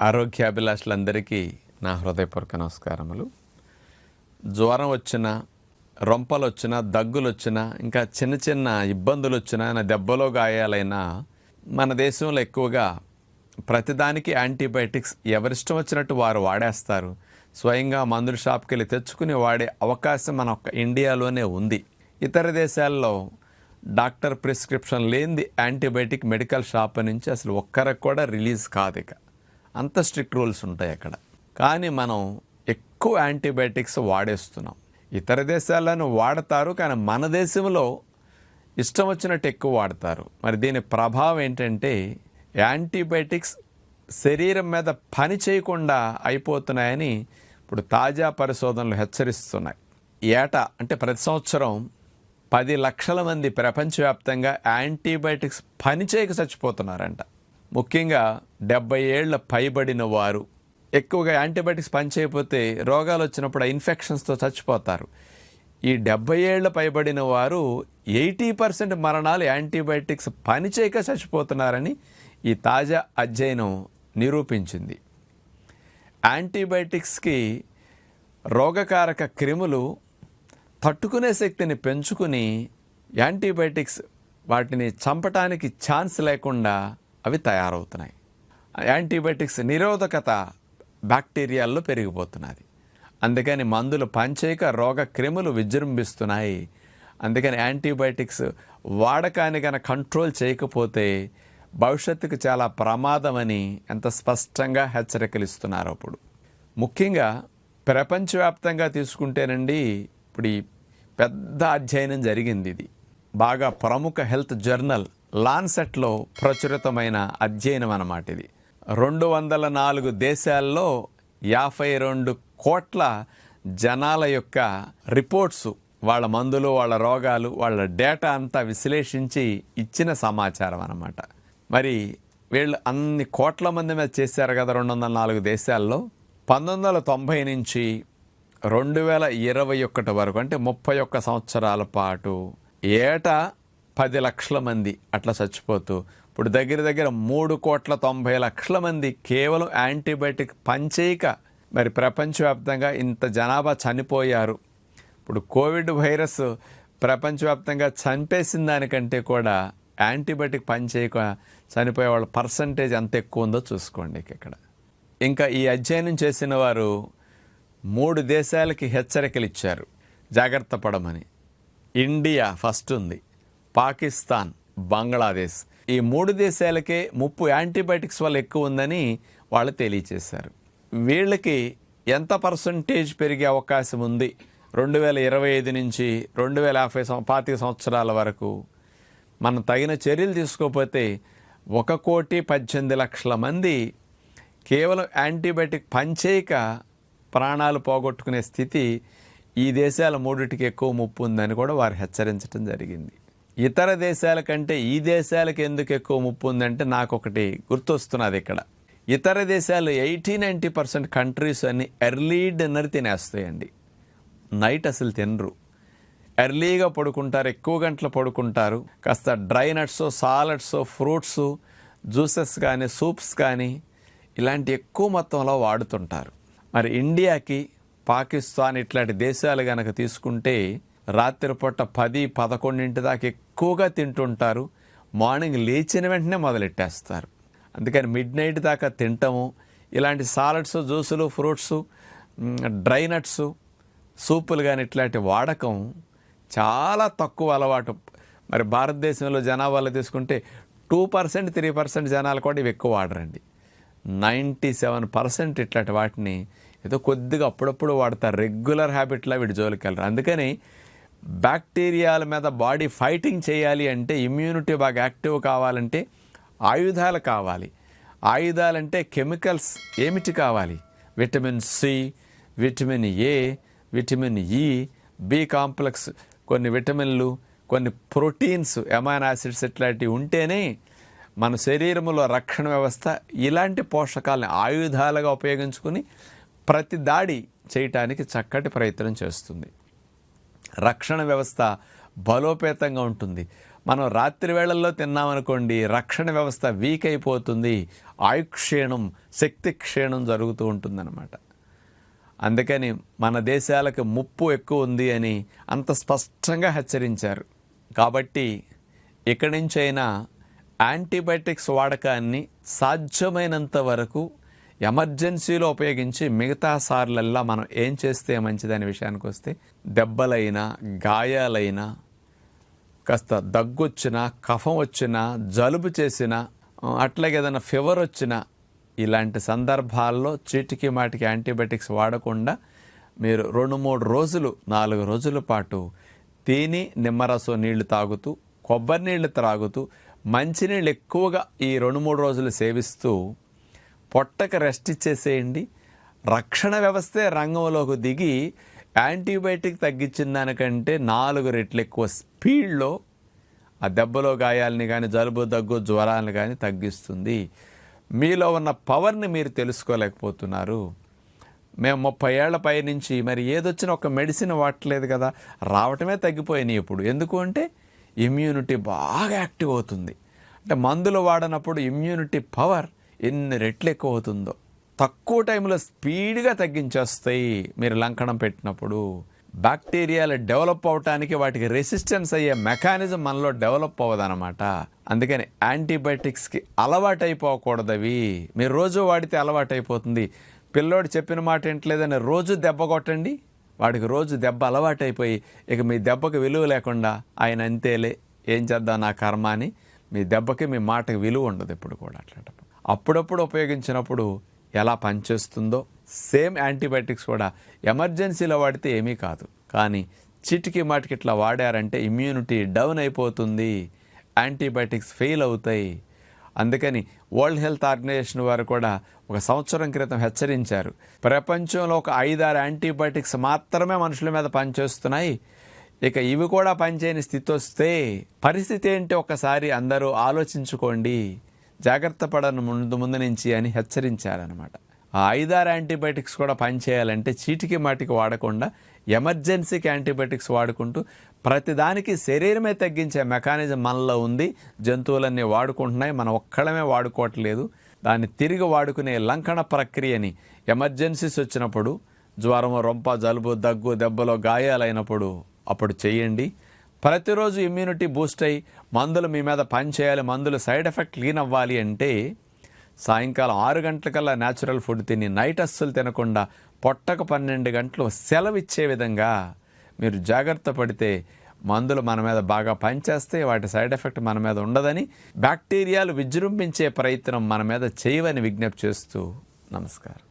ఆరోగ్యాభిలాషులందరికీ నా హృదయపూర్వక నమస్కారములు. జ్వరం వచ్చినా రొంపలు వచ్చినా దగ్గులు వచ్చినా ఇంకా చిన్న చిన్న ఇబ్బందులు వచ్చినా నా దెబ్బలో గాయాలైనా మన దేశంలో ఎక్కువగా ప్రతిదానికి యాంటీబయాటిక్స్ ఎవరిష్టం వచ్చినట్టు వారు వాడేస్తారు. స్వయంగా మందుల షాప్కి వెళ్ళి తెచ్చుకుని వాడే అవకాశం మన ఒక్క ఇండియాలోనే ఉంది. ఇతర దేశాల్లో డాక్టర్ ప్రిస్క్రిప్షన్ లేనిది యాంటీబయాటిక్ మెడికల్ షాప్ నుంచి అసలు ఒక్కరికి కూడా రిలీజ్ కాదు ఇక. అంత స్ట్రిక్ట్ రూల్స్ ఉంటాయి అక్కడ. కానీ మనం ఎక్కువ యాంటీబయాటిక్స్ వాడేస్తున్నాం. ఇతర దేశాలను వాడతారు కానీ మన దేశంలో ఇష్టం వచ్చినట్టు ఎక్కువ వాడతారు. మరి దీని ప్రభావం ఏంటంటే యాంటీబయాటిక్స్ శరీరం మీద పని చేయకుండా అయిపోతున్నాయని ఇప్పుడు తాజా పరిశోధనలు హెచ్చరిస్తున్నాయి. ఏటా అంటే ప్రతి సంవత్సరం పది లక్షల మంది ప్రపంచవ్యాప్తంగా యాంటీబయాటిక్స్ పని చేయక చచ్చిపోతున్నారంట. ముఖ్యంగా డెబ్బై ఏళ్ళ పైబడిన వారు. ఎక్కువగా యాంటీబయాటిక్స్ పనిచేయకపోతే రోగాలు వచ్చినప్పుడు ఇన్ఫెక్షన్స్తో చచ్చిపోతారు. ఈ డెబ్బై ఏళ్ళ పైబడిన వారు ఎయిటీ పర్సెంట్ మరణాలు యాంటీబయాటిక్స్ పనిచేయక చచ్చిపోతున్నారని ఈ తాజా అధ్యయనం నిరూపించింది. యాంటీబయాటిక్స్కి రోగకారక క్రిములు తట్టుకునే శక్తిని పెంచుకుని యాంటీబయాటిక్స్ వాటిని చంపటానికి ఛాన్స్ లేకుండా అవి తయారవుతున్నాయి. యాంటీబయాటిక్స్ నిరోధకత బ్యాక్టీరియాల్లో పెరిగిపోతున్నది. అందుకని మందులు పనిచేయక రోగ క్రిములు విజృంభిస్తున్నాయి. అందుకని యాంటీబయాటిక్స్ వాడకాన్ని కనుక కంట్రోల్ చేయకపోతే భవిష్యత్తుకు చాలా ప్రమాదమని ఎంత స్పష్టంగా హెచ్చరికలు ఇస్తున్నారు అప్పుడు. ముఖ్యంగా ప్రపంచవ్యాప్తంగా తీసుకుంటేనండి ఇప్పుడు ఈ పెద్ద అధ్యయనం జరిగింది ఇది. బాగా ప్రముఖ హెల్త్ జర్నల్ లాన్సెట్లో ప్రచురితమైన అధ్యయనం అన్నమాట ఇది. రెండు వందల నాలుగు దేశాల్లో యాభై రెండు కోట్ల జనాల యొక్క రిపోర్ట్స్ వాళ్ళ మందులు వాళ్ళ రోగాలు వాళ్ళ డేటా అంతా విశ్లేషించి ఇచ్చిన సమాచారం అన్నమాట. మరి వీళ్ళు అన్ని కోట్ల మంది మీద చేశారు కదా రెండు వందల నాలుగు దేశాల్లో. పంతొమ్మిది వందల తొంభై నుంచి రెండు వేల ఇరవై ఒకటి వరకు అంటే ముప్పై ఒక్క సంవత్సరాల పాటు ఏటా పది లక్షల మంది అట్లా చచ్చిపోతూ ఇప్పుడు దగ్గర దగ్గర మూడు కోట్ల తొంభై లక్షల మంది కేవలం యాంటీబయాటిక్ పంచేయక. మరి ప్రపంచవ్యాప్తంగా ఇంత జనాభా చనిపోయారు. ఇప్పుడు కోవిడ్ వైరస్ ప్రపంచవ్యాప్తంగా చంపేసిన దానికంటే కూడా యాంటీబయాటిక్ పనిచేయక చనిపోయే వాళ్ళ పర్సంటేజ్ ఎంత ఎక్కువ ఉందో చూసుకోండి ఇక్కడ. ఇంకా ఈ అధ్యయనం చేసిన వారు మూడు దేశాలకి హెచ్చరికలు ఇచ్చారు. జాగ్రత్త పడమని. ఇండియా ఫస్ట్ ఉంది. పాకిస్తాన్ బంగ్లాదేశ్. ఈ మూడు దేశాలకే ముప్పు యాంటీబయాటిక్స్ వల్ల ఎక్కువ ఉందని వాళ్ళు తెలియచేశారు. వీళ్ళకి ఎంత పర్సంటేజ్ పెరిగే అవకాశం ఉంది? రెండు వేల ఇరవై ఐదు నుంచి రెండు వేల యాభై పాతిక సంవత్సరాల వరకు మనం తగిన చర్యలు తీసుకోకపోతే ఒక కోటి పద్దెనిమిది లక్షల మంది కేవలం యాంటీబయాటిక్ పనిచేయక ప్రాణాలు పోగొట్టుకునే స్థితి ఈ దేశాల మూడిటికి ఎక్కువ ముప్పు ఉందని కూడా వారు హెచ్చరించడం జరిగింది. ఇతర దేశాల కంటే ఈ దేశాలకు ఎందుకు ఎక్కువ ముప్పు ఉందంటే నాకు ఒకటి గుర్తొస్తున్నది ఇక్కడ. ఇతర దేశాలు ఎయిటీ నైంటీ పర్సెంట్ కంట్రీస్ అన్ని ఎర్లీ డిన్నర్ తినేస్తాయండి. నైట్ అసలు తినరు. ఎర్లీగా పడుకుంటారు ఎక్కువ గంటలు పడుకుంటారు. కాస్త dry nuts salads fruits juices కానీ సూప్స్ కానీ ఇలాంటి ఎక్కువ మొత్తంలో వాడుతుంటారు. మరి ఇండియాకి పాకిస్తాన్ ఇట్లాంటి దేశాలు కనుక తీసుకుంటే రాత్రిపూట పది పదకొండింటి దాకా ఎక్కువగా తింటుంటారు. మార్నింగ్ లేచిన వెంటనే మొదలెట్టేస్తారు. అందుకని మిడ్ నైట్ దాకా తింటాము. ఇలాంటి సాలడ్స్ జ్యూసులు ఫ్రూట్స్ డ్రై నట్స్ సూపులు కానీ ఇట్లాంటి వాడకం చాలా తక్కువ అలవాటు. మరి భారతదేశంలో జనాభాలో తీసుకుంటే టూ పర్సెంట్ త్రీ పర్సెంట్ జనాలు కూడా ఇవి ఎక్కువ వాడరండి. నైంటీ సెవెన్ పర్సెంట్ ఇట్లాంటి వాటిని ఏదో కొద్దిగా అప్పుడప్పుడు వాడతారు. రెగ్యులర్ హ్యాబిట్లో వీడి జోలికి వెళ్ళరు అందుకని బ్యాక్టీరియాల మీద బాడీ ఫైటింగ్ చేయాలి అంటే ఇమ్యూనిటీ బాగా యాక్టివ్ కావాలంటే ఆయుధాలు కావాలి. ఆయుధాలంటే కెమికల్స్ ఏమిటి కావాలి? Vitamin C vitamin A vitamin E B complex కొన్ని విటమిన్లు కొన్ని ప్రోటీన్స్ ఎమైన్ యాసిడ్స్ ఇట్లాంటివి ఉంటేనే మన శరీరంలో రక్షణ వ్యవస్థ ఇలాంటి పోషకాలని ఆయుధాలుగా ఉపయోగించుకుని ప్రతి దాడి చేయటానికి చక్కటి ప్రయత్నం చేస్తుంది. రక్షణ వ్యవస్థ బలోపేతంగా ఉంటుంది. మనం రాత్రి వేళల్లో తిన్నామనుకోండి రక్షణ వ్యవస్థ వీక్ అయిపోతుంది. ఆయుక్షీణం శక్తి క్షీణం జరుగుతూ ఉంటుందన్నమాట. అందుకని మన దేశాలకు ముప్పు ఎక్కువ ఉంది అని అంత స్పష్టంగా హెచ్చరించారు. కాబట్టి ఇక్కడి నుంచైనా యాంటీబయాటిక్స్ వాడకాన్ని సాధ్యమైనంత వరకు ఎమర్జెన్సీలో ఉపయోగించి మిగతా సార్లల్లా మనం ఏం చేస్తే మంచిదనే విషయానికి వస్తే దెబ్బలైనా గాయాలైనా కాస్త దగ్గొచ్చినా కఫం వచ్చినా జలుబు చేసినా అట్లాగే ఏదైనా ఫీవర్ వచ్చినా ఇలాంటి సందర్భాల్లో చీటికి మాటికి యాంటీబయాటిక్స్ వాడకుండా మీరు రెండు మూడు రోజులు నాలుగు రోజుల పాటు తేనె నిమ్మరసం నీళ్ళు తాగుతూ కొబ్బరి నీళ్ళు త్రాగుతూ మంచినీళ్ళు ఎక్కువగా ఈ రెండు మూడు రోజులు సేవిస్తూ పొట్టకు రెస్ట్ ఇచ్చేసేయండి. రక్షణ వ్యవస్థే రంగంలోకి దిగి యాంటీబయాటిక్ తగ్గించిన దానికంటే నాలుగు రెట్లు ఎక్కువ స్పీడ్లో ఆ దెబ్బలో గాయాలని కానీ జలుబు దగ్గు జ్వరాలను కానీ తగ్గిస్తుంది. మీలో ఉన్న పవర్ని మీరు తెలుసుకోలేకపోతున్నారు. మేము ముప్పై ఏళ్ళ పై నుంచి మరి ఏదొచ్చినా ఒక మెడిసిన్ వాడట్లేదు కదా రావటమే తగ్గిపోయినాయి ఇప్పుడు. ఎందుకు అంటే ఇమ్యూనిటీ బాగా యాక్టివ్ అవుతుంది. అంటే మందులు వాడనప్పుడు ఇమ్యూనిటీ పవర్ ఎన్ని రెట్లు ఎక్కువ అవుతుందో తక్కువ టైంలో స్పీడ్గా తగ్గించేస్తాయి మీరు లంకణం పెట్టినప్పుడు. బ్యాక్టీరియాలు డెవలప్ అవటానికి వాటికి రెసిస్టెన్స్ అయ్యే మెకానిజం మనలో డెవలప్ అవ్వదనమాట అందుకని యాంటీబయాటిక్స్కి అలవాటైపోకూడదు అవి మీరు రోజు వాడితే అలవాటైపోతుంది. పిల్లోడు చెప్పిన మాట ఏంటలేదని రోజు దెబ్బ కొట్టండి. వాడికి రోజు దెబ్బ అలవాటైపోయి ఇక మీ దెబ్బకి విలువ లేకుండా ఆయన అంతేలే ఏం చేద్దాం నా కర్మ అని. మీ దెబ్బకి మీ మాటకి విలువ ఉండదు ఇప్పుడు కూడా అట్లాంటప్పుడు. అప్పుడప్పుడు ఉపయోగించినప్పుడు ఎలా పనిచేస్తుందో సేమ్ యాంటీబయాటిక్స్ కూడా ఎమర్జెన్సీలో వాడితే ఏమీ కాదు. కానీ చిటికి మాటికి ఇట్లా వాడారంటే ఇమ్యూనిటీ డౌన్ అయిపోతుంది. యాంటీబయాటిక్స్ ఫెయిల్ అవుతాయి. అందుకని వరల్డ్ హెల్త్ ఆర్గనైజేషన్ వారు కూడా ఒక సంవత్సరం క్రితం హెచ్చరించారు. ప్రపంచంలో ఒక ఐదారు యాంటీబయాటిక్స్ మాత్రమే మనుషుల మీద పనిచేస్తున్నాయి. ఇక ఇవి కూడా పనిచేయని స్థితి వస్తే పరిస్థితి ఏంటి? ఒకసారి అందరూ ఆలోచించుకోండి. జాగ్రత్త పడను ముందు ముందు నుంచి అని హెచ్చరించారనమాట ఆ ఐదారు యాంటీబయాటిక్స్ కూడా పనిచేయాలంటే చీటికి మాటికి వాడకుండా ఎమర్జెన్సీకి యాంటీబయాటిక్స్ వాడుకుంటూ ప్రతిదానికి శరీరమే తగ్గించే మెకానిజం మనలో ఉంది జంతువులన్నీ వాడుకుంటున్నాయి మనం ఒక్కడమే వాడుకోవట్లేదు. దాన్ని తిరిగి వాడుకునే లంకణ ప్రక్రియని ఎమర్జెన్సీస్ వచ్చినప్పుడు జ్వరం రొంప జలుబు దగ్గు దెబ్బలో గాయాలైనప్పుడు అప్పుడు చేయండి. ప్రతిరోజు ఇమ్యూనిటీ బూస్ట్ అయ్యి మందులు మీ మీద పనిచేయాలి మందులు సైడ్ ఎఫెక్ట్ క్లీన్ అవ్వాలి అంటే సాయంకాలం ఆరు గంటలకల్లా న్యాచురల్ ఫుడ్ తిని నైట్ అస్సలు తినకుండా పొట్టకు పన్నెండు గంటలు సెలవు ఇచ్చే విధంగా మీరు జాగ్రత్త పడితే మందులు మన మీద బాగా పనిచేస్తే వాటి సైడ్ ఎఫెక్ట్ మన మీద ఉండదని బ్యాక్టీరియాలు విజృంభించే ప్రయత్నం మన మీద చేయవని విజ్ఞప్తి చేస్తూ నమస్కారం.